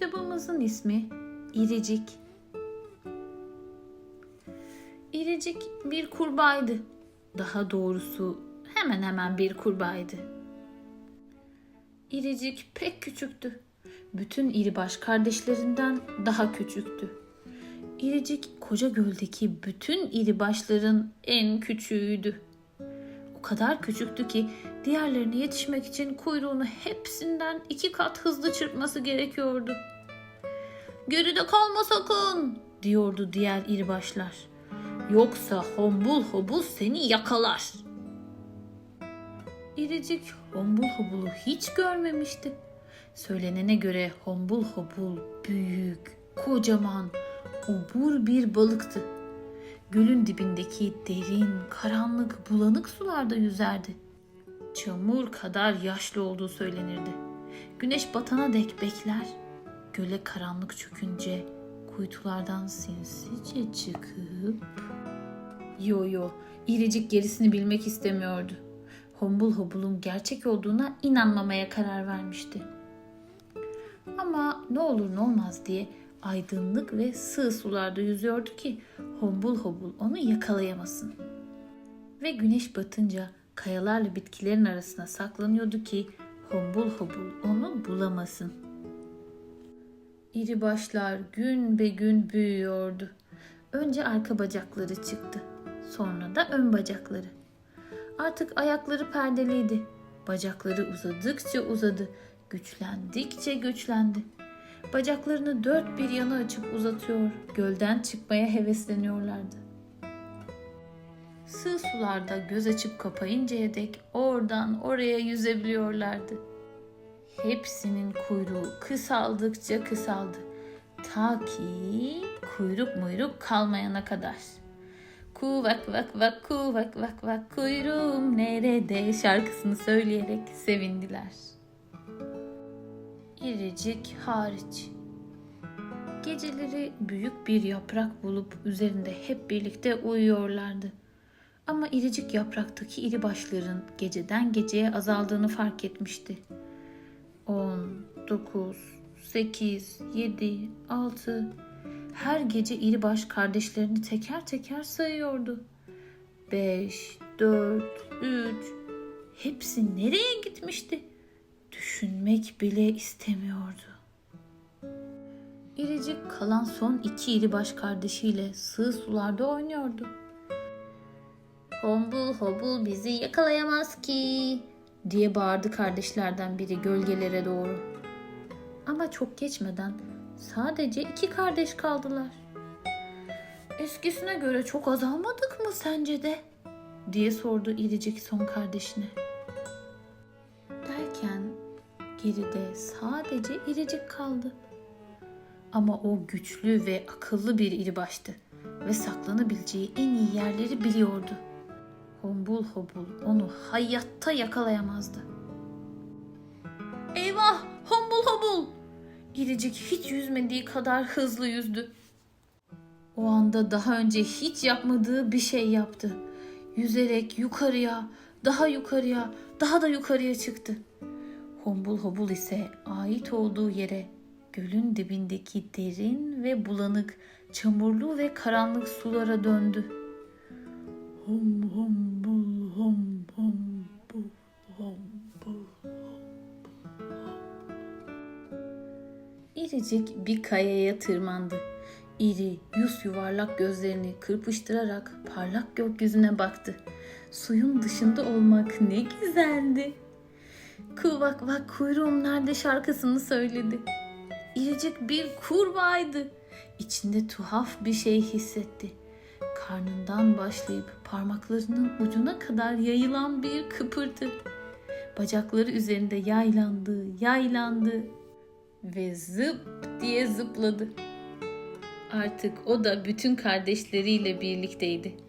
Kitabımızın ismi İricik. İricik bir kurbağaydı. Daha doğrusu hemen hemen bir kurbağaydı. İricik pek küçüktü. Bütün iribaş kardeşlerinden daha küçüktü. İricik koca göldeki bütün iribaşların en küçüğüydü. Kadar küçüktü ki diğerlerine yetişmek için kuyruğunu hepsinden iki kat hızlı çırpması gerekiyordu. Geride kalma sakın diyordu diğer iribaşlar. Yoksa hombul hobul seni yakalar. İricik hombul hobulu hiç görmemişti. Söylenene göre hombul hobul büyük, kocaman, obur bir balıktı. Gölün dibindeki derin, karanlık, bulanık sularda yüzerdi. Çamur kadar yaşlı olduğu söylenirdi. Güneş batana dek bekler, göle karanlık çökünce kuytulardan sinsice çıkıp... Yo yo, İricik gerisini bilmek istemiyordu. Hombul hobulun gerçek olduğuna inanmamaya karar vermişti. Ama ne olur ne olmaz diye aydınlık ve sığ sularda yüzüyordu ki hombul hobul onu yakalayamasın. Ve güneş batınca kayalarla bitkilerin arasına saklanıyordu ki hombul hobul onu bulamasın. İri başlar gün be gün büyüyordu. Önce arka bacakları çıktı. Sonra da ön bacakları. Artık ayakları perdeliydi. Bacakları uzadıkça uzadı. Güçlendikçe güçlendi. Bacaklarını dört bir yana açıp uzatıyor. Gölden çıkmaya hevesleniyorlardı. Sığ sularda göz açıp kapayıncaya dek oradan oraya yüzebiliyorlardı. Hepsinin kuyruğu kısaldıkça kısaldı. Ta ki kuyruk muyruk kalmayana kadar. Kuvak vak vak kuvak vak vak kuyruğum nerede şarkısını söyleyerek sevindiler. İricik hariç. Geceleri büyük bir yaprak bulup üzerinde hep birlikte uyuyorlardı. Ama iricik yapraktaki iri başların geceden geceye azaldığını fark etmişti. 10, 9, 8, 7, 6. Her gece iri baş kardeşlerini teker teker sayıyordu. 5, 4, 3. Hepsi nereye gitmişti? Düşünmek bile istemiyordu. İricik kalan son iki iri baş kardeşiyle sığ sularda oynuyordu. Hombul hobul bizi yakalayamaz ki diye bağırdı kardeşlerden biri gölgelere doğru. Ama çok geçmeden sadece iki kardeş kaldılar. Eskisine göre çok azalmadık mı sence de? diye sordu İricik son kardeşine. Geride sadece İricik kaldı. Ama o güçlü ve akıllı bir iribaştı ve saklanabileceği en iyi yerleri biliyordu. Hombul hobul onu hayatta yakalayamazdı. Eyvah! Hombul hobul! İricik hiç yüzmediği kadar hızlı yüzdü. O anda daha önce hiç yapmadığı bir şey yaptı. Yüzerek yukarıya, daha yukarıya, daha da yukarıya çıktı. Hombul hobul ise ait olduğu yere gölün dibindeki derin ve bulanık, çamurlu ve karanlık sulara döndü. Hum hum bul hum hum bul hum bul. İricik bir kayaya tırmandı. İri, yüz yuvarlak gözlerini kırpıştırarak parlak gökyüzüne baktı. Suyun dışında olmak ne güzeldi. Kuvak vak kuyruğum nerede şarkısını söyledi. İricik bir kurbağaydı. İçinde tuhaf bir şey hissetti. Karnından başlayıp parmaklarının ucuna kadar yayılan bir kıpırtı. Bacakları üzerinde yaylandı, yaylandı ve zıp diye zıpladı. Artık o da bütün kardeşleriyle birlikteydi.